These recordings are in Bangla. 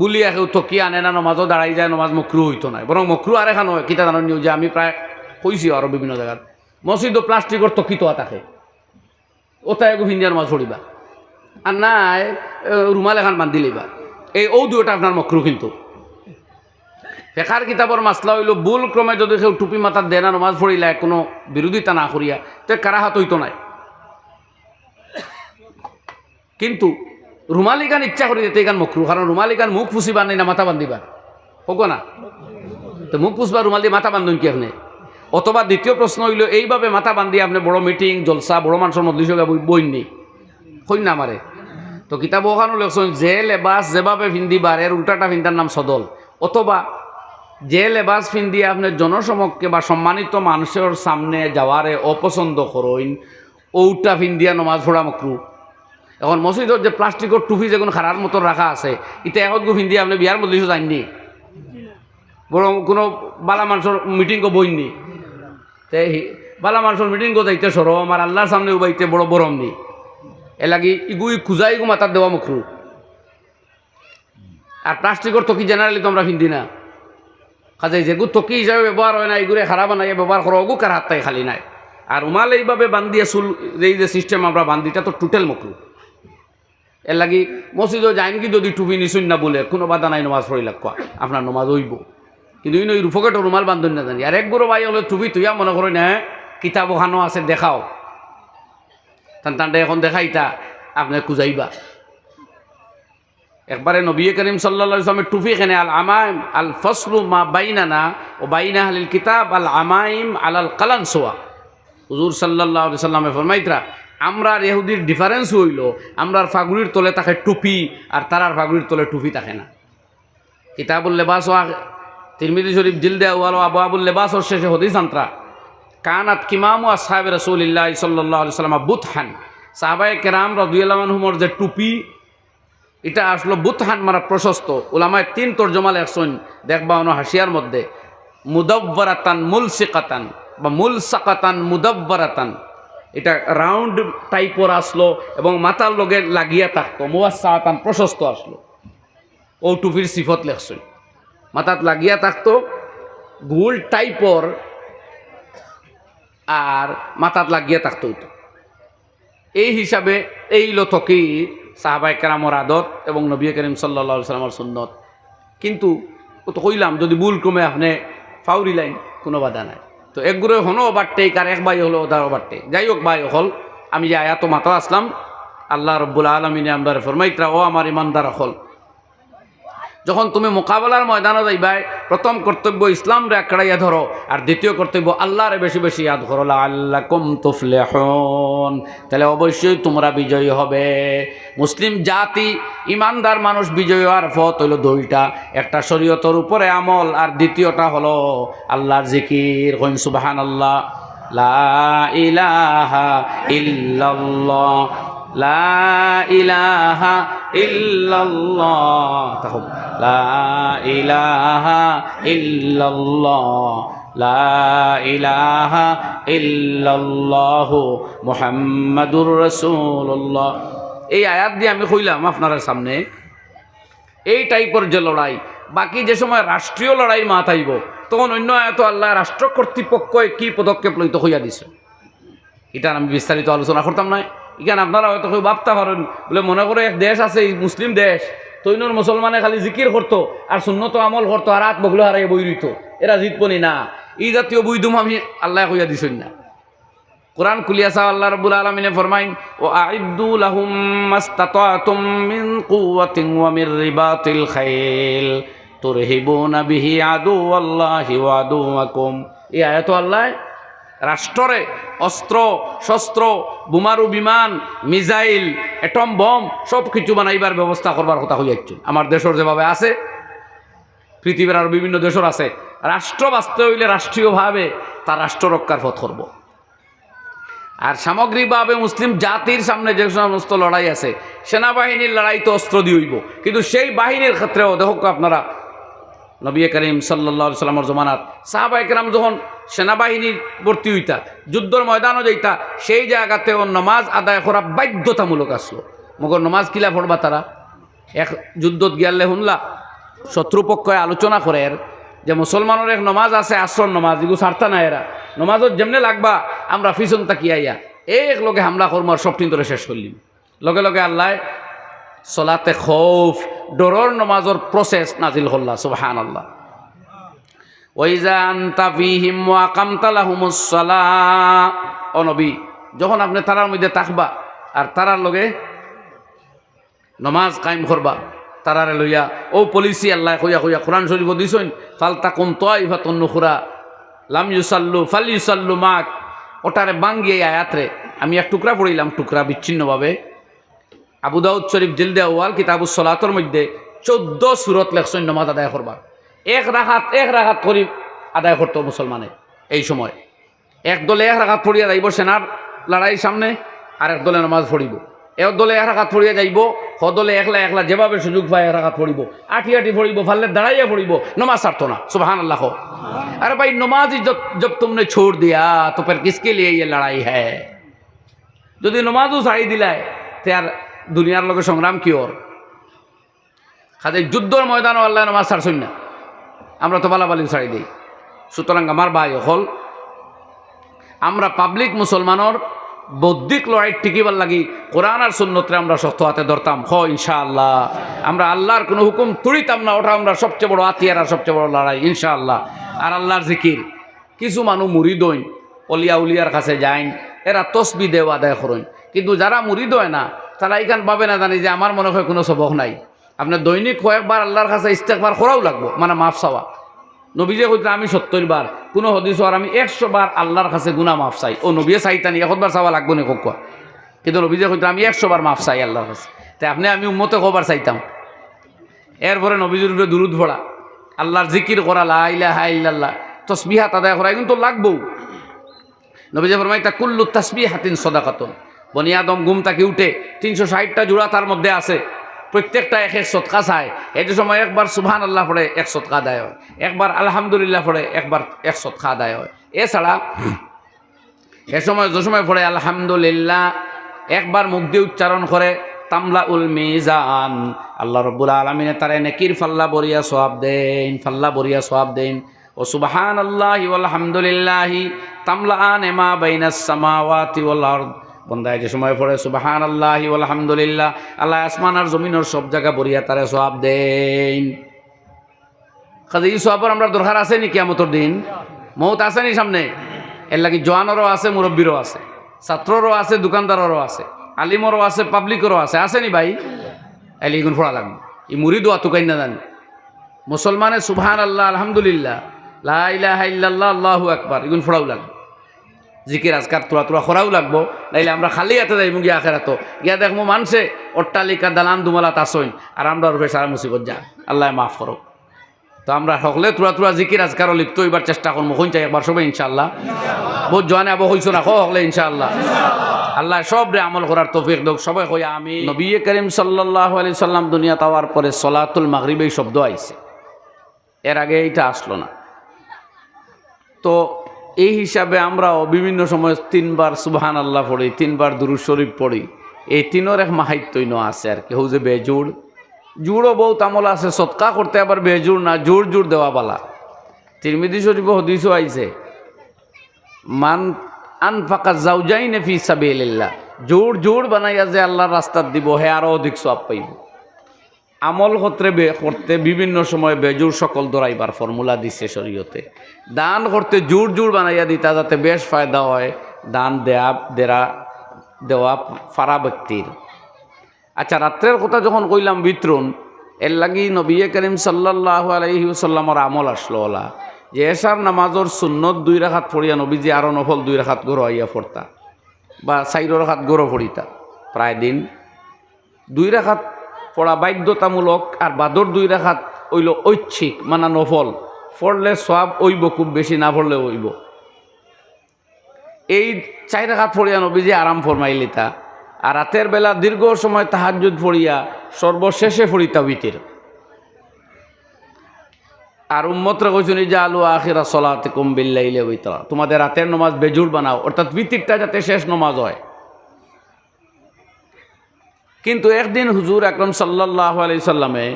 বুলি একেও থকি আনে না নমাজও দাঁড়াই যায়, নমাজ মকরু হইতো নাই। বরং মকরু আর এখানো কিতা জানো নিউ যে আমি প্রায় কইছি আরও বিভিন্ন জায়গাত মসজিদও প্লাস্টিকর তকি তো থাকে ওটা একো ভিন্দিয়া নমাজ পড়িবা আর নাই রুমাল এখান বান্ধি লইবা। এই ঔ দুটা আপনার মকরু কিন্তু। ফেকার কিতাবর মাসলা হইল, ভুল ক্রমে যদি কেউ টুপি মাথার দেনা নমাজ পড়িলা কোনো বিরোধিতা না করিয়া তে কারাহাত হইতো নাই। কিন্তু রুমালি গান ইচ্ছা করি যেতে গান মকরু, কারণ রুমালি গান মুখ ফুসিবা নাই না মাথা বান্ধিবা। হোক না? তো মুখ ফুসবা রুমাল মাথা বান্ধন কি আপনি? অথবা দ্বিতীয় প্রশ্ন হইল, এইভাবে মাথা বান্ধি আপনি বড় মিটিং জলসা, বড় মানুষের মধ্যে সঙ্গে বইননি কই না। আমারে। তো কিতাব ওখানো লেখছেন, যে লেবাস যেভাবে ফিন্দিবার এর উল্টাটা ফিন্দার নাম সদল। অথবা, যে লেবাস ফিন্দি আপনি জনসমক্ষে বা সম্মানিত মানুষের সামনে যাওয়ারে অপছন্দ করইন ওটা ফিন্দিয়া নমাজ পড়া মকরু। এখন মসজিদত যে প্লাস্টিকের টুপি যেগুলো খারার মতো রাখা আছে ইটা এখন গো ফিন্দি আপনি বিয়ার মধ্যে যাননি বরং কোনো বালা মানুষের মিটিং কো বইননি তে বালা মানুষের মিটিং কো যাইতে সরম আর আল্লাহর সামনে উবাইতে বড় বরম নি এ লাগি ইগুই খুজাই গু মাথার দেওয়া মকরু আর প্লাস্টিকের তকি জেনারেলি তোমরা ফিন্দি না। কাজে যেগু তকি হিসাবে ব্যবহার হয় না এগুলো খারাপ বানাইয়া ব্যবহার করো ওগু কার হাত খালি নাই। আর উমাল এইভাবে বান্ধিয়ে চুল এই যে সিস্টেম আমরা বান্ধিটা তো টোটাল মকরু এর লাগি মসজিদও যাইন কি যদি টুপি নিশুন না বলে, কোনো বাধা নাই নমাজ পড়ি লাগবা আপনার নমাজ হইব। কিন্তু ইনো রুফকেট রুমাল বান্ধন না জানি আর এক গুরু ভাই হলে টুপি তুইয়া মনে করো না কিতাব ওখানো আছে, দেখাও। তান টানটা এখন দেখাইতা আপনি কুজাইবা একবারে নবী করিম সাল্লা ইসলামের টুপি এখানে আল আমাইম, আল ফসলু মা বাইনানা, ও বাইনা আলিল কিতাব, আল আমাইম আল আল কালান সোয়া। হুজুর সাল্লাহ সাল্লামে ফরমাইতরা আমরা ইহুদির ডিফারেন্স হইল, আমরার ফাগুড়ির তলে থাকে টুপি আর তারার ফাগুড়ির তলে টুপি থাকে না। কিতাবুল লেবাস তিরমিদি শরীফ জিলদে ওয়াল আবু আবুল লেবাস ওর শেষে হদিস আন্তরা, কানাত কিমামু আসহাবে রসুলিল্লাহ সাল্লাহ সাল্লাম বুতহান। সাহাবায়ে কেরাম রদুয়ালামহুমর যে টুপি, এটা আসলো বুতহান মারা প্রশস্ত। ওলামায় তিন তর্জমা লেখছেন দেখবা অন্য হাসিয়ার মধ্যে, মুদব্বরাতান মুলসিকাতান বা মুলসাকাতান মুদব্বরাতান। এটা রাউন্ড টাইপর আসলো এবং মাথার লগে লাগিয়া থাকতো। মুয়াসাতান প্রশস্ত আসলো। ও টুপির সিফত লেখছেন মাথাত লাগিয়া থাকতো, গোল টাইপর আর মাথাত লাগিয়া থাকতো ওইটা এই হিসাবে এই লতকি সাহাবাই কেরামর আদত এবং নবী করিম সাল্লা সাল্লামর সুন্নত। কিন্তু, ও তো কইলাম, যদি ভুল ক্রমে আপনি ফাউরি লাইন কোনো বাধা নাই। তো একগুলো হনো ওভারটেক কার এক ভাই হলো ওদার ওভারটেক যাই হোক ভাই, হল, আমি যে আয়াত মাতা আসলাম, আল্লাহ রব্বুল আলমিনে আমরা ফরমাইত্রা ও আমার ইমানদার হল। যখন তুমি মোকাবেলার ময়দানে যাইবাই, প্রথম কর্তব্য ইসলাম রে আঁকড়াইয়া ধরো, আর দ্বিতীয় কর্তব্য আল্লাহরে বেশি বেশি ইয়াদ করো আল্লাহ কম তুফলে তাহলে অবশ্যই তোমরা বিজয়ী হবে। মুসলিম জাতি, ইমানদার মানুষ বিজয়ী হওয়ার পথ হইল দুইটা। একটা শরীয়তর উপরে আমল, আর দ্বিতীয়টা হলো আল্লাহর জিকির। হইন সুবাহান আল্লাহ লা ইলাহা ইল্লাল্লাহ। লা ইলাহা ইল্লাল্লাহ। তখন লা ইলাহা ইল্লাল্লাহ। লা ইলাহা ইল্লাল্লাহ মুহাম্মাদুর রাসূলুল্লাহ। এই আয়াত দিয়ে আমি কইলাম আপনার সামনে এই টাইপের যে লড়াই বাকি যে সময় রাষ্ট্রীয় লড়াইয়ের মাত আইব তখন অন্য আয়াত আল্লাহ রাষ্ট্র কর্তৃপক্ষই কি পদক্ষেপ লইতে হইয়া দিছে? এটা আমি বিস্তারিত আলোচনা করতাম না। এখানে আপনারা হয়তো কেউ ভাবতে পারেন, বলে মনে করে এক দেশ আছে মুসলিম দেশ তৈনুর মুসলমানে খালি জিকির করতো, আর শূন্যত আমল করতো, আর হাত বগলো হারাই বই রইতো। এরা জিতবনি না। এই জাতীয় বইদুম আমি আল্লাহ কইয়া দিছেন না। কোরআন কুলিয়াসা আল্লাহ রাব্বুল আলামিনে ফরমাইন, ও আইদ্দু লাহুম মাস্তাতাতুম মিন খাইল বিহি আদুওয়াল্লাহি ওয়া আদুওয়াকুম। এই আয়াত আল্লাহ রাষ্ট্রে অস্ত্র, শস্ত্র, বোমারু, বিমান মিজাইল এটম বম সব কিছু বানাইবার ব্যবস্থা করবার কথা হইয়াচ্ছে আমার দেশের যেভাবে আছে, পৃথিবীর আরও বিভিন্ন দেশের আছে, রাষ্ট্র বাঁচতে হইলে রাষ্ট্রীয়ভাবে তার রাষ্ট্র রক্ষার পথ করব। আর সামগ্রিকভাবে মুসলিম জাতির সামনে যে সমস্ত লড়াই আছে, সেনাবাহিনীর লড়াই তো অস্ত্র দিয়ে হইব। কিন্তু সেই বাহিনীর ক্ষেত্রেও দেখো আপনারা নবী করিম সাল্লা সাল্লামর জমানাত সাহাবা একরাম যখন সেনাবাহিনীর ভর্তি হইতা, যুদ্ধর ময়দানও যাইতা, সেই জায়গাতেও নমাজ আদায় করা বাধ্যতামূলক আসলো। মগর নমাজ কিলা পড়বা তারা? এক যুদ্ধত গিয়ালে শুনলা শত্রুপক্ষে আলোচনা করে এর যে মুসলমানের এক নমাজ আছে আশ্রম নমাজ এগুলো সারতা না এরা। নমাজত যেমনে লাগবা, আমরা ফিসন তাকিয়াইয়া এক লগে হামলা করব আর সব ধরে শেষ করলিম। লগে লগে আল্লাহ সলাতে খৌফ ডরর নমাজর প্রসেস নাজিল হল্লা সুবহান আল্লাহ ও যখন আপনি তারার মধ্যে তাকবা আর তারার লগে নমাজ কায়েম করবা, তারারে লইয়া, ও পলিসি আল্লাহ কইয়া কইয়া কোরআন শরীফ দিছইন ফালতা কোন তোয়াইফা তন্নুখুরা লাম ইউসাল্লু ফাল ইউসাল্লু মাক। ওটারে বাঙ্গিয়ে আয়াতরে আমি এক টুকরা পড়িলাম, টুকরা বিচ্ছিন্নভাবে। আবু দাউদ শরীফ জিলদে ওয়াল কিতাবুস সলাতর মধ্যে চোদ্দ সুরত লেখসন নমাজ আদায় করবার। এক রাখাত এক রাখাত করি আদায় করতো মুসলমানে এই সময়। এক দলে এক রাখাত পড়িয়া যাইব সেনার লড়াই সামনে আর এক দলে নমাজ পড়িব। এক দলে এক রাখাত পড়িয়া যাইব হদলে একলা একলা যেভাবে সুযোগ পায় এক রাখাত পড়িব। আঠি আঠি পড়িব, ফাললে দাঁড়াইয়া পড়িব, নমাজ ছাড়তো না সুবাহান আল্লাহ আরে ভাই, নমাজ জব তুমনে ছোড় দিয়া তো ফের কিসকে লিয়ে ইয়ে লড়াই হ্যায়? যদি নমাজও ছাড়ি দিলায়, তে আর দুনিয়ার লোকের সংগ্রাম কি ওর? খাতে যুদ্ধর ময়দানও আল্লাহ নমাজ ছাড়ছই না। আমরা তো বালাবালিও ছাড়ি দিই। সুতরাং আমার ভাই হল, আমরা পাবলিক মুসলমানের বৌদ্ধিক লড়াই টিকিবার লাগি কোরআন আর সুন্নতরে আমরা শক্ত হাতে ধরতাম। হ, ইনশাআল্লাহ। আমরা আল্লাহর কোনো হুকুম তুড়িতাম না, ওটা আমরা সবচেয়ে বড় আতিয়ার আর সবচেয়ে বড় লড়াই, ইনশাআল্লাহ। আর আল্লাহর জিকির, কিছু মানুষ মুড়ি দইন অলিয়া উলিয়ার কাছে যাইন, এরা তসবি দেও আদায় করেন কিন্তু যারা মুড়ি দয় না তারা এইখান পাবে না জানি যে আমার মনে হয় কোনো সবক নাই। আপনার দৈনিক কয়েকবার আল্লাহর কাছে ইস্তেকবার করাও লাগবো মানে মাফ চাওয়া। নবীজে কইতে, আমি সত্তর বার, কোনো হদিস আর আমি একশো বার আল্লাহর কাছে গুণা মাফ চাই। ও নবীয়ে চাইতানি একবার চাওয়া লাগবো না কোকুয়া কিন্তু নবীজে কইতে, আমি একশো বার মাফ চাই আল্লাহর কাছে। তাই আপনি, আমি উম্মতে কবার চাইতাম। এরপরে নবীজুর উপরে দুরুদ ভরা আল্লাহর জিকির করা লাইলা ইল্লাল্লাহ। তসবিহাত আদায় করা কিন্তু লাগবো। নবীজে ফরমাই তা কুল্লু তসবি হাতিন সদাকাতন। বনিয়াদম গুম তাকে উঠে তিনশো ষাটটা জোড়া তার মধ্যে আছে। প্রত্যেকটা এক এক সৎকা চায়। এই সময় একবার সুবহান আল্লাহ পড়ে এক সৎকা আদায় হয়। একবার আলহামদুলিল্লাহ পড়ে একবার এক সৎকা আদায় হয়। এছাড়া এ সময় যে সময় পড়ে আলহামদুলিল্লাহ, একবার মুখ দিয়ে উচ্চারণ করে তামলা উল মিজান। আল্লাহ রব্বুল আলমিনে তারা নেকির ফাল্লা বরিয়া সোয়াব দেন, ফাল্লা বরিয়া সোয়াব দেন। ও সুবহান আল্লাহ আলহামদুলিল্লাহি তামলা আন এমা বাইনাস সামাওয়াতি ওয়াল আরদ। বন্দায় যে সময় পড়ে সুবাহান আল্লাহ আলহামদুলিল্লাহ আল্লাহ আসমান আর জমিনের সব জায়গা বরিয়া তারে সব দেন। কাজে এই সবার আমরা দরকার আছে নি কিয়ামতর দিন? মৌত আছে নি সামনে? এর লাগি জোয়ানেরও আছে, মুরব্বীরও আছে, ছাত্ররও আছে, দোকানদারেরও আছে, আলিমরও আছে, পাবলিকেরও আছে। আছে নি ভাই? এলি এগুন ফোড়া লাগবে। ই মুড়ি দোয়া তুকাই না জানি। মুসলমানের সুবহান আল্লাহ আলহামদুলিল্লাহ লাহ ইল্লাল্লাহ, আল্লাহু আকবার এগুন ফোড়াও লাগবে। জিকির, আজকার তোরা তোরা খরাও লাগবো। নাইলে আমরা খালি হাতে যাইমু গিয়া আখেরাত। গিয়া দেখব মানুষে অট্টালিকা, দালান দুমালা তাসইন আর আমরা রূপে সারা মুসিবত যা আল্লাহ মাফ করো তো আমরা সকলে তোরা তোরা জিকির, আজকারও লিপ্ত এবার চেষ্টা করব হইন চাই একবার সবাই ইনশাল্লাহ বহুত জোয়ানে আবো হইছো না হকলে ইনশাল্লাহ আল্লাহ সব রে আমল করার তৌফিক দোক। সবাই কই আমি নবী করিম সাল্লাহ আলি সাল্লাম দুনিয়া তাওয়ার পরে সলাতুল মাগরিব এই শব্দ আইছে। এর আগে এইটা আসলো না। তো এই হিসাবে আমরাও বিভিন্ন সময় তিনবার সুবহান আল্লাহ পড়ি, তিনবার দুরু শরীফ পড়ি। এই তিনোর এক মাহাত্যই ন আছে আর কি। হৌ যে বেজুড়। জুড়ও বহুত আমল আছে সৎকা করতে আবার বেজুড় না, জোর জোর দেওয়া বালা। তিরমিদি শরীফ হদিসও আইছে, মান আন ফাঁকা যাও যাই নে ফি সাবিল্লাহ জোর জোর বানাইয়া যে আল্লাহর রাস্তার দিব, হে আরও অধিক সব পাইব। আমল বে করতে বিভিন্ন সময় বেজুর সকল দরাইবার ফর্মুলা দিচ্ছে শরীয়তে। দান করতে জোর জোর বানাইয়া দিতা যাতে বেশ ফায়দা হয়। দান দেয়া দেরা দেওয়া ফারা ব্যক্তির। আচ্ছা রাত্রের কথা যখন কইলাম বিতরণ, এর লাগি নবী করিম সাল্লাহ আলহিউসাল্লামর আমল আসলো ওলা। যে এসার নামাজর সুন্নত দুই রাখাত পড়িয়া নবীজি আরও নফল দুই রাখাত গরো আইয়া পড়তা, বা চাইর রাখাত গরো পড়িতা। প্রায় দিন দুই রাখাত পড়া বাধ্যতামূলক আর বাদর দুই রাখাত ওইল ঐচ্ছিক মানে নফল পড়লে সব ওইব খুব বেশি না পড়লে ওইব এই চাই রাখাত পড়িয়া নবীজি আরাম ফরমাইলিতা। আর রাতের বেলা দীর্ঘ সময় তাহাজুদ পড়িয়া সর্বশেষে ফড়িতা উইতের আর উম্মতরা কইছেন যে আলু আখিরা সলাতে কম বিল্লাইলে হইতা তোমাদের রাতের নমাজ বেজুর বানাও, অর্থাৎ বিতিরটা যাতে শেষ নমাজ হয়। কিন্তু একদিন হুজুর আকরম সাল্লাহ আলি সাল্লামে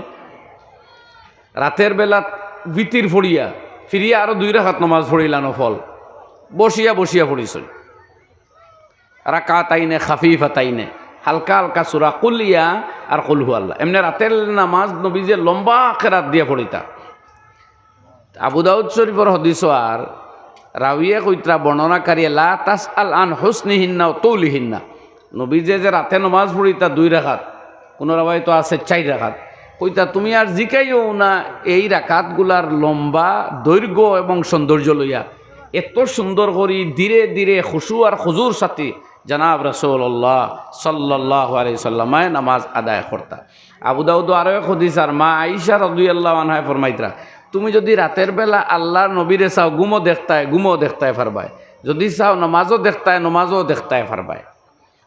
রাতের বেলা ভিতির ফড়িয়া, ফিরিয়া আরও দুই রাখাত নমাজ ফড়িলা নফল বসিয়া বসিয়া পড়িছই রাকা তাইনে খাফিফা তাইনে হালকা হালকা সুরা কুলিয়া আর কুলহু আল্লাহ। এমনি রাতের নামাজ নবী যে লম্বা কেরাত দিয়া পড়িতা। আবু দাউদ শরীফর হদিস আর রাউিয়া কইত্রা বর্ণনাকারী, লা তাস আল আন হুসনিহিন্না ও তৌলিহিন্না। নবী যে রাতে নমাজ পড়িতা দুই রাখাত কোনো রাবাই তো আছে চাই রাখাত কইতা, তুমি আর জিকাইও না, এই রাকাতগুলার লম্বা দৈর্ঘ্য এবং সৌন্দর্য লইয়া। এত সুন্দর করি, ধীরে ধীরে খুশু আর খুজুর সাথে। জানাব রসৌল্লাহ সাল্লাহ আলি সাল্লামায় নামাজ আদায় করতা। আবু দাউদ আরও এক হদিস, আর মা আইসা রদুয়াল্লাহ আনহায় ফরমাইতরা, তুমি যদি রাতের বেলা আল্লাহর নবীরে চাও গুমো দেখতায় গুমো দেখতায় ফারবায় যদি চাও, নমাজও দেখতায় নমাজও দেখতায় ফারবায়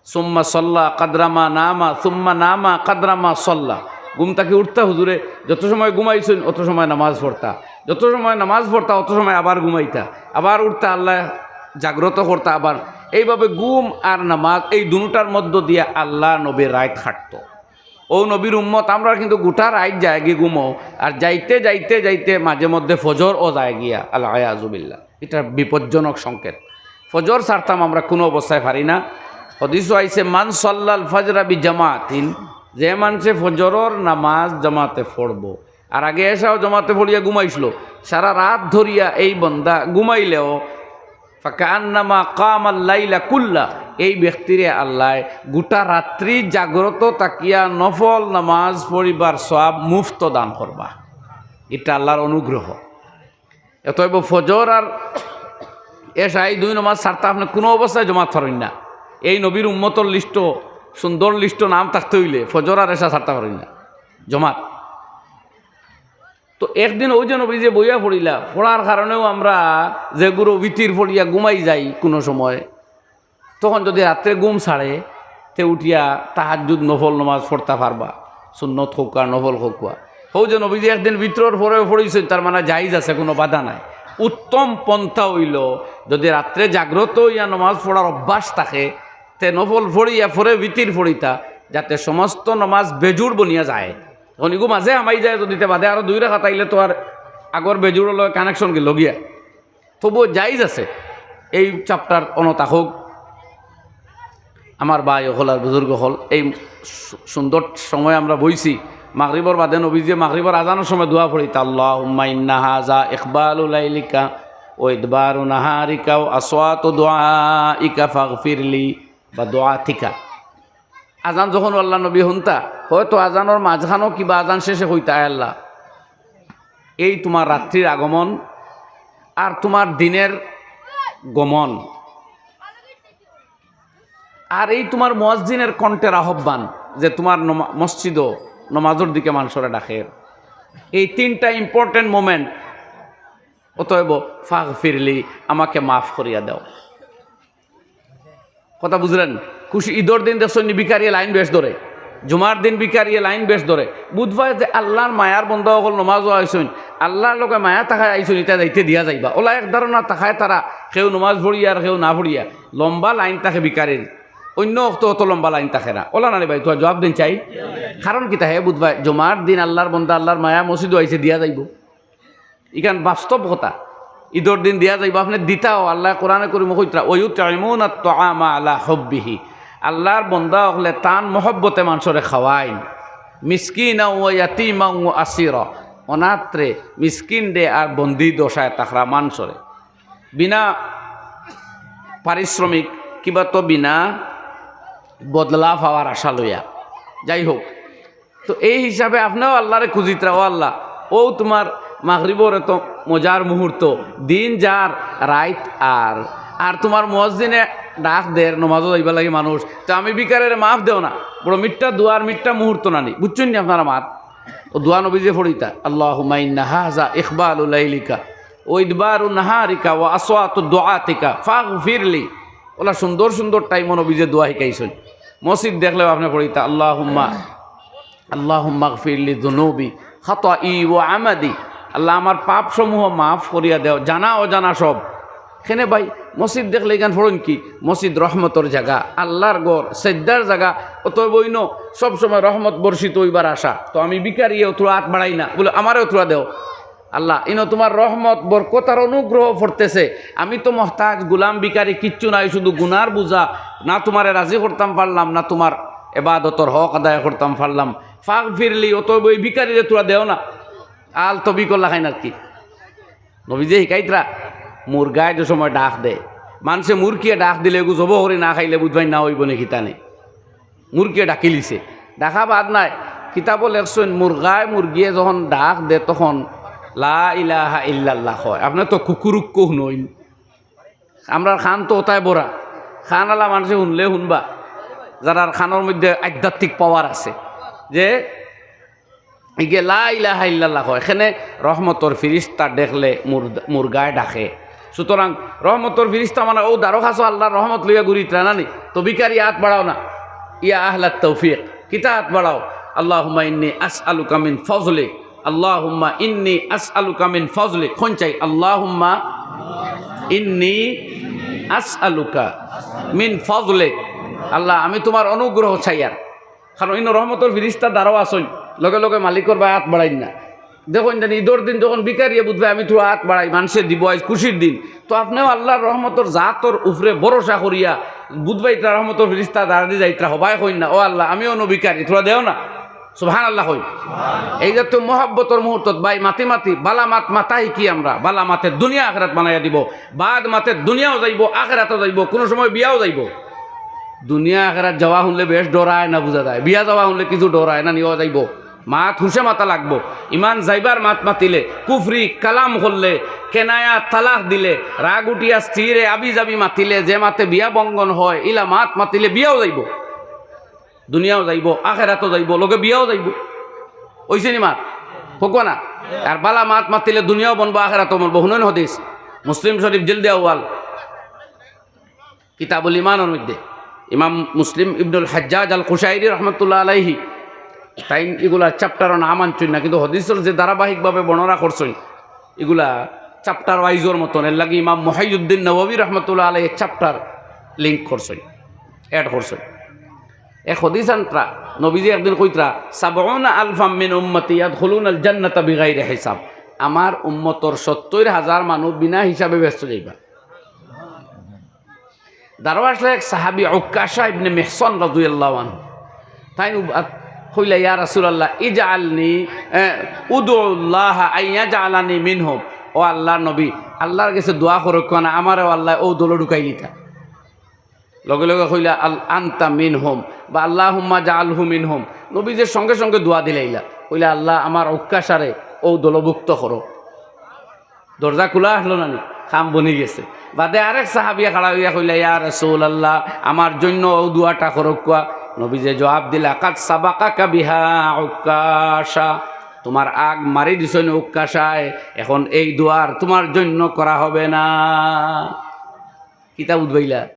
সুম্মা সল্লা কাদরামা নামা, সুম্মা নামা কাদরামা সল্লা। ঘুম তাকে উঠতা হুজুরে? যত সময় ঘুমাইছেন, অত সময় নামাজ পড়তা। যত সময় নামাজ পড়তা, অত সময় আবার ঘুমাইতা। আবার উঠতা, আল্লাহ জাগ্রত করতা আবার। এইভাবে গুম আর নামাজ, এই দুটার মধ্য দিয়ে আল্লাহ নবীর রায় খাটতো। ও নবীর উম্মত, আমরা কিন্তু গোটা রায় যায় গিয়ে ঘুমো। আর যাইতে যাইতে যাইতে মাঝে মধ্যে ফজর ও যায় গিয়া আল্লাহ আজুবিল্লা এটা বিপজ্জনক সংকেত। ফজর সারতাম আমরা কোনো অবস্থায় পারি না। হদিস আইসে মান সল্লাল ফজরা বি জামাতিন যে মানুষে ফজরর নামাজ জামাতে পড়ব। আর আগে এসাও জমাতে পড়িয়া ঘুমাইছিল। সারা রাত ধরিয়া এই বন্দা ঘুমাইলেও ফাঁকান্নামা কাম আল্লাইলা কুল্লা এই ব্যক্তিরে আল্লাহ গোটা রাত্রি জাগ্রত তাকিয়া নফল নামাজ পড়িবার সব মুফত দান করবা। এটা আল্লাহর অনুগ্রহ। এতএব ফজর আর এসা এই দুই নমাজ ছাড়তে আপনি কোনো অবস্থায় জমা ধরেন না। এই নবীর উন্মতর লিস্ট সুন্দর লিস্ট নাম থাকতে হইলে ফজর আর এসা ছাড়তে পারেন না, জমাত। তো একদিন ওই যে নবী যে বইয়া পড়িলা, পড়ার কারণেও আমরা যে গুরু বিতির পড়িয়া ঘুমাই যাই কোনো সময়, তখন যদি রাত্রে ঘুম ছাড়ে, তে উঠিয়া তাহাজুদ নফল নমাজ পড়তে পারবা, সুন্নত আর নফল হোক হৌ যে নবী যে একদিন ভিতর পরে পড়িছে তার মানে জাইজ আছে, কোনো বাধা নাই। উত্তম পন্থা হইল, যদি রাত্রে জাগ্রত হইয়া নমাজ পড়ার অভ্যাস থাকে তে নফল ফড়িয়া ফরে বিতির ফড়িতা, যাতে সমস্ত নমাজ বেজুর বনিয়া যায়। অনিগু মাঝে আমাই যায়, যদি বাদে আরও দুই রেখা তাইলে তো আর আগর বেজুরের লগে কানেকশন গেল গিয়া তবুও জাইজ আছে, এই চাপ্টার অনতা হোক আমার ভাই হল আর বুজুর্গ হল এই সুন্দর সময় আমরা বইছি। মাগরিবর বাদে নবী যে মাগরিবর আজানোর সময় দোয়া পড়ি তাল্লাহ উম্মাইন্না হাজা ইকবাল উলাইলিকা ও ইদবার নাহারিকা ও আসওয়াত দোয়া ইকা ফাগফিরলি। বা দোয়া থিকা। আজান যখন আল্লাহ নবী হুনতা, হয়তো আজানোর মাঝখানো কিবা আজান শেষে হইতা আল্লাহ। এই তোমার রাত্রির আগমন আর তোমার দিনের গমন। আর এই তোমার মসজিদের কণ্ঠের আহ্বান যে তোমার মসজিদও নমাজের দিকে মানুষরা ডাকে। এই তিনটা ইম্পর্টেন্ট মোমেন্ট অতএব ফাগ ফিরলি আমাকে মাফ করিয়া দাও। কথা বুঝলেন? খুশি ঈদর দিন দেখছেন বিকারিয়ে লাইন বেশ ধরে। জুমার দিন বিকারিয়ে লাইন বেশ ধরে। বুধবার যে আল্লাহর মায়ার বন্ধ অকল নমাজ আইসুন আল্লাহর লোকে মায়া তাকায় আইসুন এটা যাইতে দিয়া যাইবা। ওলা এক ধারণা তাকায় তারা কেউ নমাজ ভরিয়া আর কেউ না ভরিয়া লম্বা লাইন থাকে বিকারের অন্য অক্ত অত লম্বা লাইন থাকে না। ওলা না রে ভাই তোমার জবাব দিন চাই। কারণ কি তাহে বুধবার? জমার দিন আল্লাহর বন্ধা, আল্লাহর মায়া মসজিদও আইসে দিয়া যাইব। ইখান বাস্তব কথা। ঈদর দিন দিয়া যাইব, আপনি দিতাও, আল্লাহ কোরআনে করি মহিত্রা ওয়ু তাইমুন আমা আল্লাহ হব্বিহি আল্লাহর বন্দা হলে তান মহব্বতে মানুষরে খাওয়াইন। মিসকিন ইয়াতিমা আসির, অনাত্রে মিসকিন দে আর বন্দি দশায় তাকরা মানুষরে। বিনা পারিশ্রমিক কিবা তো বিনা বদলা পাওয়ার আশা লইয়া। যাই হোক তো এই হিসাবে আপনিও আল্লাহরে খুঁজিতরা, ও আল্লাহ, ও তোমার মাগরিবর এত মজার মুহূর্ত। দিন, যার রাইত আর। আর তোমার মসজিদে ডাক দের নমাজও যাইবা লাগে মানুষ। তো আমি বিকারের মাফ দেও না। বড় মিটটা দুয়ার মিটটা মুহূর্ত নানি বুঝছেন নি আপনারা মাত? ও দোয়া নবী যে ফড়িতা আল্লাহ হুমাইন্না হাজা ইকবাল উলাইলিকা ও নাহারিকা ও আসোয়াত দোয়াতিকা ফাগ ফিরলি ওলা সুন্দর সুন্দর টাইম নবী যে দোয়া শিকাইছেন মসজিদ দেখলেও আপনি পড়িতা আল্লাহ হুম্মা আল্লাহ মাগফিরলি দুনুবি খাতা ই ও আমাদি। আল্লাহ আমার পাপসমূহ মাফ করিয়া দেও, জানা অজানা সব। খেনে ভাই, মসজিদ দেখলে এখান ফোড়ন কি? মসজিদ রহমতর জায়গা, আল্লাহর গড় সেদ্দার জায়গা, অতএব বইন সবসময় রহমত বর্ষিত হইবার আসা তো আমি বিকারি তোরা হাত বাড়াই না। বলে, আমারও তোরা দেও। আল্লাহ, ইনো তোমার রহমত, বরকতার অনুগ্রহ পড়তেছে আমি তো মহতাজ, গুলাম বিকারি কিচ্ছু নাই, শুধু গুনার বুঝা না তোমারে রাজি করতাম পারলাম, না তোমার এবাদতর হক আদায় করতাম পারলাম। ফাঁক ফিরলি অতএব ওই বিকারিরে তোরা দেও না। আল তবি করলা খাই না কি। নবীজে শিকাইতরা মুরগায় যে সময় ডাক দে। মানুষে মুরগিয়ে ডাক দিলে এগু জব করে না খাইলে বুঝবাই না হইব নে খিতানে মুরগিয়ে ডাকি লিছে। ডাকা বাদ নাই কিতাবও লেখছেন মুরগায় মুরগিয়ে যখন ডাক দে তখন লা ইলাহা ইল্লাল্লাহ হয় আপনার তো কুকুরুক নইন আমরা খান তো ওটাই বড়া খান আলা মানুষে শুনলে শুনবা যারা খানোর মধ্যে আধ্যাত্মিক পাওয়ার আছে। যে ইগে লা ইলাহা ইল্লাল্লাহ হয় এখানে রহমতর ফিরিস্তা দেখলে মুর- মুরগায় ডাকে। সুতরাং রহমতর ফিরিস্তা মানে ও দারো খাসো আল্লাহর রহমত লইয়া ঘুরি নানি তো বিকারি হাত বাড়াও না। ইয়া আহলাত তৌফিক, কিতা হাত বাড়াও? আল্লাহ ইন্নি আস আলু কামিন ফজলে আল্লাহ হুম্মা ইন্নি আস আলু কামিন ফজলে, কোন চাই? আল্লাহ ইন্নি আস আলুকা মিন ফজলে। আল্লাহ, আমি তোমার অনুগ্রহ চাই আর। কারণ ইন রহমতর ফিরিস্তা দ্বারাও আসই লগে লগে মালিকর বা হাত বাড়াই না দেখুন জানি ঈদর দিন যখন বিকারিয়ে বুঝবে আমি তো হাত বাড়াই মানুষের দিব আজ খুশির দিন। তো আপনিও আল্লাহর রহমতর জাতর উপরে ভরসা করিয়া বুধবাই ইতরা রহমতর ফিরিস্তা দাঁড়া দিয়ে যাইতরা হবাই হইন না ও আল্লাহ, আমিও নবিকারি তোরা দেও না? সুবহান আল্লাহ হই এই যে তো মহাব্বতর মুহূর্তত বাই মাতি মাতি, বালা মাত মাতাই কি আমরা। বালা মাতের দুনিয়া আখরাত বানাইয়া দিব। বাদ মাতের দুনিয়াও যাইব আখরাতও যাইব, কোনো সময় বিয়াও যাইব। দুনিয়া আখরাত যাওয়া শুনলে বেশ ডরায় না বুঝা যায়। বিয়া যাওয়া শুনলে কিছু ডরায় না নিও যাইব। মাত হুসে মাতা লাগবো। ইমান যাইবার মাত মাতিলে, কুফরি কালাম করলে কেনায়া তালাক দিলে, রাগ উঠিয়া স্থিরে আবি যাবি মাতিলে, যে মাতে বিয়া বঙ্গন হয়, ইলা মাত মাতিলে বিয়াও যাইব। দুনিয়াও যাইব, আখেরাতও যাইব লগে বিয়াও যাইব। ওইছে নি মাত? হোক না? আর বালা মাত মাতিলে দুনিয়াও বনবো, আখেরাতও বনবো। হুনন হদিস, মুসলিম শরীফ জিল দেওয়া ওয়াল কিতাবুল ইমানের মধ্যে, ইমাম মুসলিম ইবনুল হাজ্জাজ আল খুশাইরি রহমতুল্লাহ আলাইহি তাই এগুলা চ্যাপ্টারও নাম আনছই না, কিন্তু হদিসর যে ধারাবাহিকভাবে বর্ণনা করছই এগুলা চ্যাপ্টার ওয়াইজর মতন। এর লাগে ইমাম মহাইউদ্দিন নবী রহমতুল্লাহ আলাই চ্যাপ্টার লিঙ্ক করছই অ্যাড করছই এক হদিস আনত্রা, নবীজি একদিন কইত্রা, সাবউনা আলফাম মিন উম্মতি ইয়াদখুলুন আল জান্নাতা বিগাইরি হিসাব। আমার উম্মতর সত্তর হাজার মানুষ বিনা হিসাবে ব্যস্ত যাইবা। দারোয়াস এক সাহাবি উক্কাশা ইবনে মেহসন রাজুয়াল্লাহ তাই হইলা ইয়া রাসূলুল্লাহ, ইজআলনি উদুল্লাহ আইয়া জালানি মিনহুম। ও আল্লাহ নবী, আল্লাহর কাছে দোয়া করক না, আমারও আল্লাহ ও দোলো ঢুকাই লিতা লগে লগে কইলা, আল আন্তা মিন হোম বা আল্লাহ হুম্মা জা আলহু মিন হোম নবীজের সঙ্গে সঙ্গে দোয়া দিলাইলা, কইলা, আল্লাহ আমার অক্কাশারে ও দলভুক্ত করো। দরজা খোলা আসলো না খাম বনি গেছে। বাদে আরেক সাহাবিয়া খাড়া হইয়া কইলা, ইয়া রসুল আল্লাহ আমার জন্য ও দুয়াটা করক নবীজে জবাব দিল আকাত সাবাকা কাবিহা উকাশা। তোমার আগ মারি দিছ উকাশায়, এখন এই দুয়ার তোমার জন্য করা হবে না। কিতাব উদ্বাইলা